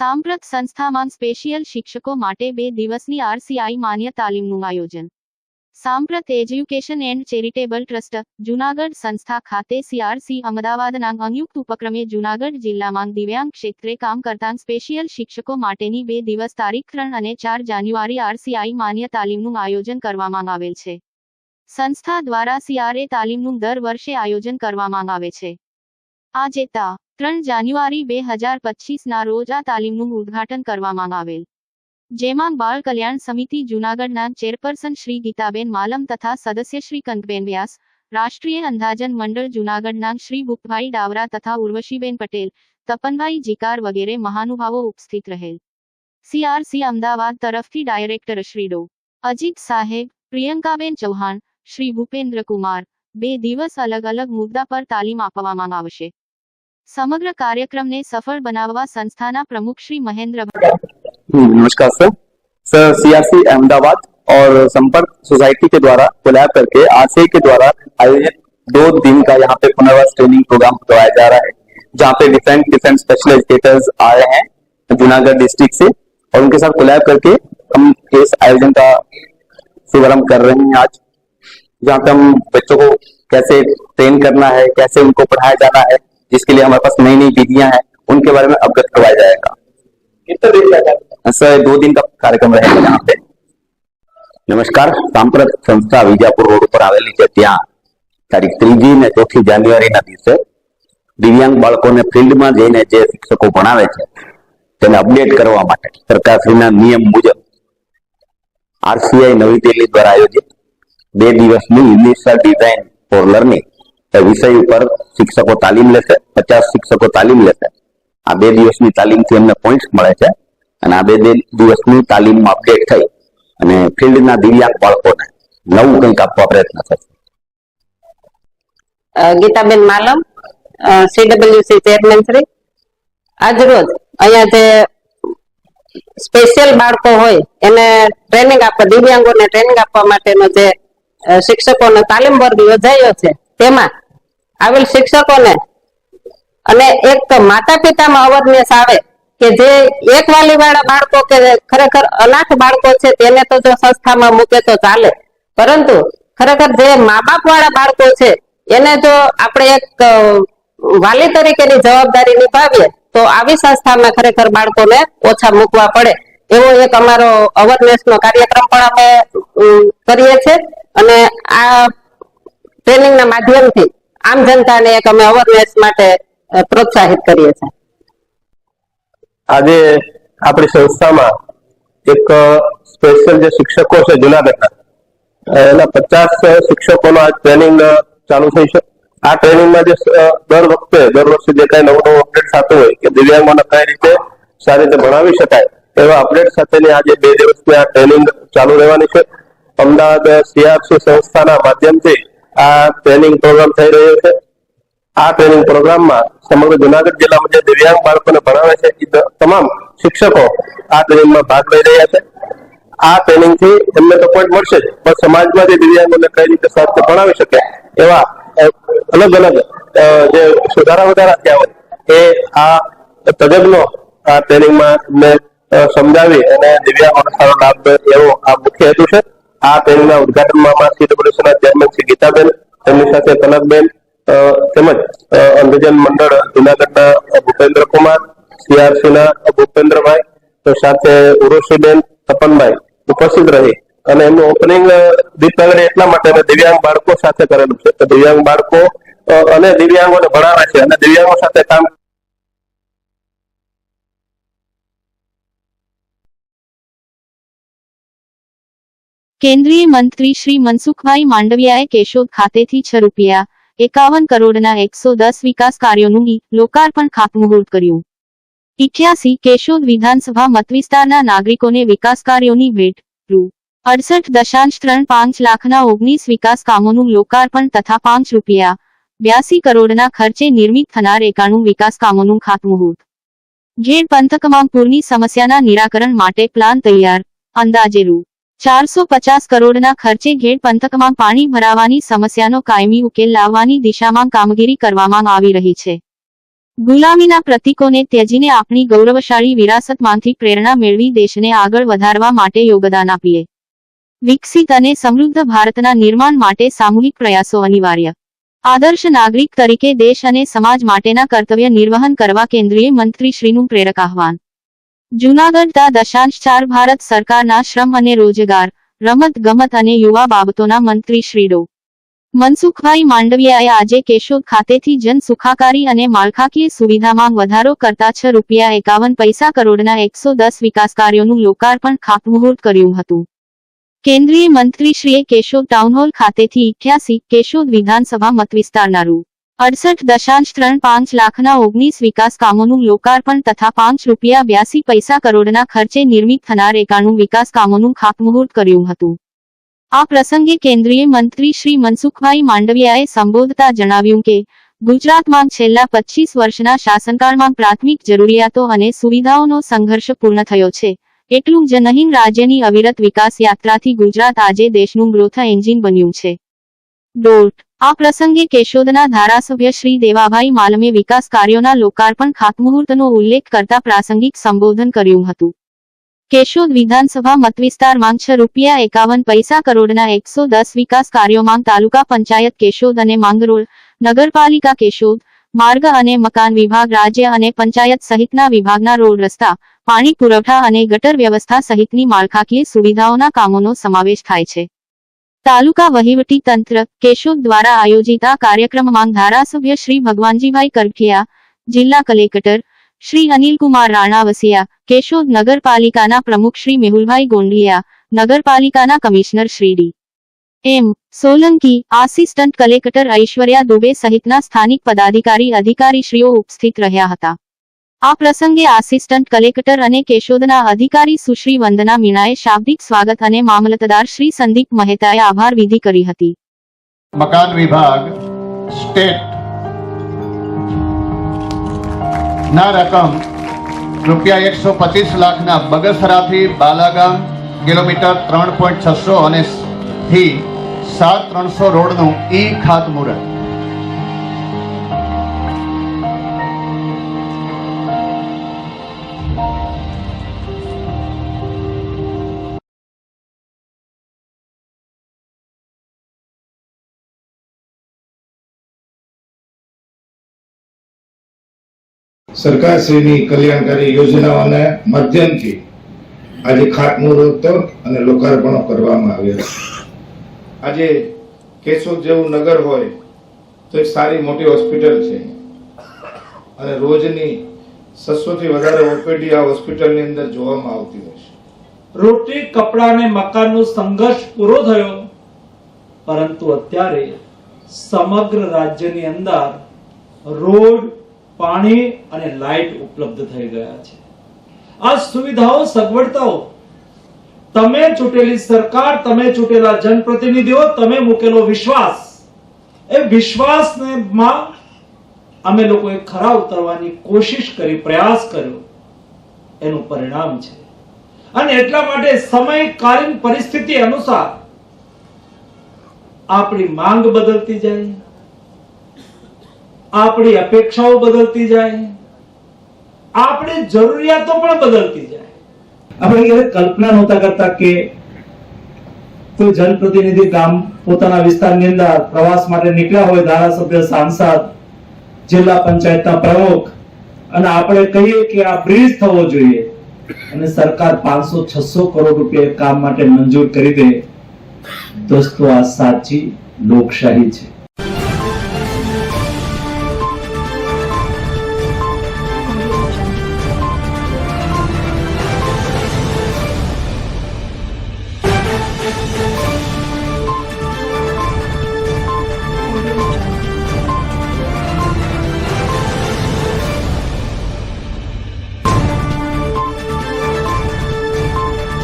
સાંપ્રત સંસ્થામાં સ્પેશિયલ શિક્ષકો માટે બે દિવસની આરસીઆઈ માન્ય તાલીમનું આયોજન. સાંપ્રત education and charitable trust, Junagadh સંસ્થા ખાતે સીઆરસી અમદાવાદના સંયુક્ત ઉપક્રમે જુનાગઢ જિલ્લામાં દિવ્યાંગ ક્ષેત્રે કામ કરતા સ્પેશિયલ શિક્ષકો માટેની બે દિવસ તારીખ ત્રણ અને ચાર જાન્યુઆરી આરસીઆઈ માન્ય તાલીમનું આયોજન કરવામાં આવેલ છે. સંસ્થા દ્વારા સીઆરએ તાલીમનું દર વર્ષે આયોજન કરવામાં આવે છે. આ તા ત્રણ જાન્યુઆરી બે હજાર પચીસના રોજ આ તાલીમનું ઉદ્ઘાટન કરવામાં આવેલ. જેમાં બાળ કલ્યાણ સમિતિ જૂનાગઢના ચેરપર્સન શ્રી ગીતાબેન માલમ તથા સદસ્ય શ્રી કંકબેન વ્યાસ, રાષ્ટ્રીય અંધાજન મંડળ જૂનાગઢના શ્રી ભૂપભાઈ ડાવરા તથા ઉર્વશીબેન પટેલ, તપનભાઈ જીકાર વગેરે મહાનુભાવો ઉપસ્થિત રહેલ. સીઆરસી અમદાવાદ તરફથી ડાયરેક્ટર શ્રી ડો. અજીત સાહેબ, પ્રિયંકાબેન ચૌહાણ, શ્રી ભૂપેન્દ્ર કુમાર બે દિવસ અલગ અલગ મુદ્દા પર તાલીમ આપવામાં આવશે. સમગ્ર કાર્યક્રમને સફળ બનાવવા સંસ્થાના પ્રમુખ શ્રી મહેન્દ્ર हम्म, नमस्कार सर सर सीआरसी अहमदाबाद और संपर्क सोसाइटी के द्वारा कोलैब करके आरसीआई के द्वारा आयोजित दो दिन का यहाँ पे पुनर्वास ट्रेनिंग प्रोग्राम करवाया जा रहा है जहाँ पे डिफरेंट डिफरेंट स्पेशल एजुकेटर्स आ रहे हैं जूनागढ़ डिस्ट्रिक्ट से और उनके साथ कोलैब करके हम इस आयोजन का शुभारंभ कर रहे हैं आज जहाँ पे हम बच्चों को कैसे ट्रेन करना है कैसे उनको पढ़ाया जाना है जिसके लिए हमारे पास नई नई विधियां हैं उनके बारे में अवगत करवाया जाएगा कितना दिन का सर दो दिन का कार्यक्रम रहेगा यहाँ पे નમસ્કાર સાંપ્રત સંસ્થા વિજાપુર રોડ ઉપર આવેલી છે ત્યાં તારીખ ત્રીજી ને ચોથી જાન્યુઆરીના દિવસે દિવ્યાંગ બાળકોને ફિલ્ડમાં જઈને જે શિક્ષકો ભણાવે છે તેને અપડેટ કરવા માટે સરકારશ્રીના નિયમ મુજબ આરસીઆઈ નવી દિલ્હી દ્વારા આયોજિત બે દિવસની યુનિવર્સલ ડિઝાઇન ફોર લર્નિંગ વિષય ઉપર શિક્ષકો તાલીમ લેશે, પચાસ શિક્ષકો તાલીમ લેશે. આ બે દિવસની તાલીમથી એમને પોઈન્ટ મળે છે અને આ બે દિવસની તાલીમમાં અપડેટ થઈ અને ફિલ્ડના દિવ્યાંગ બાળકોને નવું કંઈક આપવા પ્રયત્ન થશે. Gitaben Malam CWC chairman Shri. આજરોજ અહીંયા જે સ્પેશિયલ બાળકો હોય, એને ટ્રેનિંગ આપવા, દિવ્યાંગોને ટ્રેનિંગ આપવા માટેનો જે શિક્ષકોનો તાલીમ વર્ગ યોજાયો છે, તેમાં આવેલ શિક્ષકોને અને એક માતા પિતામાં અવેરનેસ આવે કે જે એક વાલી વાળા બાળકો કે ખરેખર અનાથ બાળકો છે તેને તો જો સંસ્થામાં મૂકે તો ચાલે. પરંતુ ખરેખર જે મા બાપ વાળા બાળકો છે, એને જો આપણે એક વાલી તરીકેની જવાબદારી નિભાવીએ, તો આવી સંસ્થામાં ખરેખર બાળકોને ઓછા મૂકવા પડે. એવો એક અમારો અવેરનેસ નો કાર્યક્રમ પણ અમે કરીએ છીએ. અને આ ટ્રેનિંગના માધ્યમથી આમ જનતાને એક અમે અવેરનેસ માટે પ્રોત્સાહિત કરીએ છીએ. આજે આપણી સંસ્થામાં એક સ્પેશિયલ જે શિક્ષકો છે જુનાગઢના એના પચાસ શિક્ષકોનો આ ટ્રેનિંગ ચાલુ થઈ છે. આ ટ્રેનિંગમાં જે દર વખતે, દર વર્ષે જે કઈ નવું નવું અપડેટ થતું હોય, કે દિવ્યાંગોને કઈ રીતે સારી રીતે ભણાવી શકાય, એવા અપડેટ સાથેની આજે બે દિવસની આ ટ્રેનિંગ ચાલુ રહેવાની છે. અમદાવાદ, સીઆરસી સંસ્થાના માધ્યમથી આ ટ્રેનિંગ પ્રોગ્રામ થઈ રહ્યો છે. આ ટ્રેનિંગ પ્રોગ્રામમાં સમગ્ર જુનાગઢ જિલ્લામાં જે દિવ્યાંગ બાળકોને ભણાવે છે એ તમામ શિક્ષકો આ ટ્રેનિંગમાં ભાગ લઈ રહ્યા છે. આ ટ્રેનિંગથી એમને તો પોઈન્ટ મળશે જ, પણ સમાજમાં જે દિવ્યાંગોને કઈ રીતે સ્વાસ્થ્ય ભણાવી શકે એવા અલગ અલગ જે સુધારા વધારા થયા હોય, એ આ તજજ્ઞો આ ટ્રેનિંગમાં એમને સમજાવી અને દિવ્યાંગોને સારો લાભ, એવો આ મુખ્ય હેતુ છે. આ પહેલના ઉદઘાટનમાં અમારા સીડબ્લ્યુસીના ચેરમેન શ્રી ગીતાબેન, તેમની સાથે કનકબેન તેમજ અંધજન મંડળ જુનાગઢના ભૂપેન્દ્ર કુમાર સીઆરસી ના ભૂપેન્દ્રભાઈ સાથે ઉર્વશીબેન તપનભાઈ ઉપસ્થિત રહી. અને એમનું ઓપનિંગ દીપ પ્રાગટ્ય એટલા માટે દિવ્યાંગ બાળકો સાથે કરેલું છે. દિવ્યાંગ બાળકો અને દિવ્યાંગોને ભણાવે છે અને દિવ્યાંગો સાથે કામ કેન્દ્રીય મંત્રી શ્રી મનસુખભાઈ માંડવિયાએ કેશોદ ખાતેથી છ રૂપિયા, એકાવન કરોડના એકસો દસ વિકાસ કાર્યોનું લોકાર્પણ ખાતમુહૂર્ત કર્યું. ઇઠ્યાસી કેશોદ વિધાનસભા મતવિસ્તારના નાગરિકોને વિકાસ કાર્યોની ભેટ, રૂ. અડસઠ દશાંશ ત્રણ પાંચ લાખના ઓગણીસ વિકાસ કામોનું લોકાર્પણ તથા પાંચ રૂપિયા, બ્યાસી કરોડના ખર્ચે નિર્મિત થનાર એકાણું વિકાસ કામોનું ખાતમુહૂર્ત. ઘેડ પંથકમાં પૂરની સમસ્યાના નિરાકરણ માટે પ્લાન તૈયાર, અંદાજે રૂ. ચારસો પચાસ કરોડના ખર્ચે ઘેડ પંથકમાં પાણી ભરાવાની સમસ્યાનો કાયમી ઉકેલ લાવવાની દિશામાં કામગીરી કરવામાં આવી રહી છે. ગુલામીના પ્રતીકોને ત્યજીને આપણી ગૌરવશાળી વિરાસતમાંથી પ્રેરણા મેળવી દેશને આગળ વધારવા માટે યોગદાન આપીએ. વિકસિત અને સમૃદ્ધ ભારતના નિર્માણ માટે સામૂહિક પ્રયાસો અનિવાર્ય. આદર્શ નાગરિક તરીકે દેશ અને સમાજ માટેના કર્તવ્ય નિર્વહન કરવા કેન્દ્રીય મંત્રી શ્રીનું પ્રેરક આહવાન. જૂનાગઢ તા દશાંશ ચાર ભારત સરકારના શ્રમ અને રોજગાર, રમત ગમત અને યુવા બાબતોના મંત્રી શ્રી ડો મનસુખભાઈ માંડવિયાએ આજે કેશોદ ખાતેથી જન સુખાકારી અને માળખાકીય સુવિધામાં વધારો કરતા છ રૂપિયા એકાવન પૈસા કરોડના એકસો દસ વિકાસ કાર્યોનું લોકાર્પણ ખાતમુહૂર્ત કર્યું હતું. કેન્દ્રીય મંત્રીશ્રીએ કેશોદ ટાઉનહોલ ખાતેથી ઇઠ્યાસી કેશોદ વિધાનસભા મતવિસ્તારના રૂ. અડસઠ દશાંશ ત્રણ પાંચ લાખના ઓગણીસ વિકાસ કામોનું લોકાર્પણ તથા પાંચ રૂપિયા બ્યાસી પૈસા કરોડના ખર્ચે નિર્મિત થનાર એકાણું વિકાસ કામોનું ખાતમુહૂર્ત કર્યું હતું. આ પ્રસંગે કેન્દ્રીય મંત્રી શ્રી મનસુખભાઈ માંડવિયાએ સંબોધતા જણાવ્યું કે, ગુજરાતમાં છેલ્લા પચીસ વર્ષના શાસનકાળમાં પ્રાથમિક જરૂરિયાતો અને સુવિધાઓનો સંઘર્ષ પૂર્ણ થયો છે. એટલું જ નહીં, રાજ્યની અવિરત વિકાસ યાત્રાથી ગુજરાત આજે દેશનું ગ્રોથ એન્જિન બન્યું છે. ડોટ આ પ્રસંગે કેશોદના ધારાસભ્ય શ્રી દેવાભાઈ માલમે વિકાસ કાર્યોના લોકાર્પણ ખાતમુહૂર્તનો ઉલ્લેખ કરતા પ્રાસંગિક સંબોધન કર્યું હતું. કેશોદ વિધાનસભા મતવિસ્તારમાં છ રૂપિયા એકાવન પૈસા કરોડના એકસો દસ વિકાસ કાર્યોમાં તાલુકા પંચાયત કેશોદ અને માંગરોળ, નગરપાલિકા કેશોદ, માર્ગ અને મકાન વિભાગ, રાજ્ય અને પંચાયત સહિતના વિભાગના રોડ રસ્તા, પાણી પુરવઠા અને ગટર વ્યવસ્થા સહિતની માળખાકીય સુવિધાઓના કામોનો સમાવેશ થાય છે. તાલુકા વહીવટી તંત્ર, કેશોદ દ્વારા આયોજિત આ કાર્યક્રમમાં ધારાસભ્ય શ્રી ભગવાનજીભાઈ કરખિયા, જિલ્લા કલેક્ટર શ્રી અનિલકુમાર રાણાવસિયા, કેશોદ નગરપાલિકાના પ્રમુખ શ્રી મેહુલભાઈ ગોંડલિયા નગરપાલિકાના commissioner Shri D. M. Solanki, assistant collector Aishwarya Dubey સહિતના સ્થાનિક પદાધિકારી અધિકારીશ્રીઓ ઉપસ્થિત રહ્યા હતા. આ પ્રસંગે આસિસ્ટન્ટ કલેક્ટર અને કેશોદના અધિકારી સુશ્રી વંદના મીણાએ શાબ્દિક સ્વાગત અને મામલતદાર શ્રી સંદીપ મહેતાએ આભાર વિધિ કરી હતી. મકાન વિભાગ, સ્ટેટ. ના રકમ રૂપિયા એકસો પચીસ લાખના બગસરાથી બાલાગામ કિલોમીટર ત્રણ પોઈન્ટ છસો અને થી સાત ત્રણસો રોડનું ઈ ખાતમુહૂર્ત. સરકારશ્રીની કલ્યાણકારી યોજનાઓના માધ્યમથી આજે ખાતમુહૂર્ત અને લોકાર્પણો કરવામાં આવ્યા છે. આજે કેશોદ જેવું નગર હોય તો એક સારી મોટી હોસ્પિટલ છે. અને રોજની છસોથી વધારે ઓપીડી આ હોસ્પિટલની અંદર જોવામાં આવતી હોય છે. રોટી, કપડા અને મકાનનો સંઘર્ષ પૂરો થયો, પરંતુ અત્યારે સમગ્ર રાજ્યની અંદર રોડ પાણી અને લાઇટ ઉપલબ્ધ થઈ ગયા છે. આ સુવિધાઓ સગવડતાઓ. તમે ચૂંટેલી સરકાર, તમે ચૂંટેલા જનપ્રતિનિધિઓ, તમે મૂકેલો વિશ્વાસ. એ વિશ્વાસને માં અમે લોકોએ ખરા ઉતરવાની કોશિશ કરી, પ્રયાસ કર્યો. એનું પરિણામ છે. અને એટલા માટે સમયકાલીન પરિસ્થિતિ અનુસાર આપણી માંગ બદલતી જાય. આપણી અપેક્ષાઓ બદલતી જાય. આપણી જરૂરિયાતો પણ બદલતી જાય. આપણે ક્યારેક કલ્પના નહોતા કરતા કે કોઈ જનપ્રતિનિધિ ગામ પોતાના વિસ્તારની અંદર પ્રવાસ માટે નીકળ્યા હોય, ધારાસભ્ય, સાંસદ, જિલ્લા પંચાયતના પ્રમુખ, અને આપણે કહીએ કે આ બ્રિજ થવો જોઈએ. અને સરકાર પાંચસો, છસો કરોડ રૂપિયા કામ માટે મંજૂર કરી દે. દોસ્તો, આ સાચી લોકશાહી છે.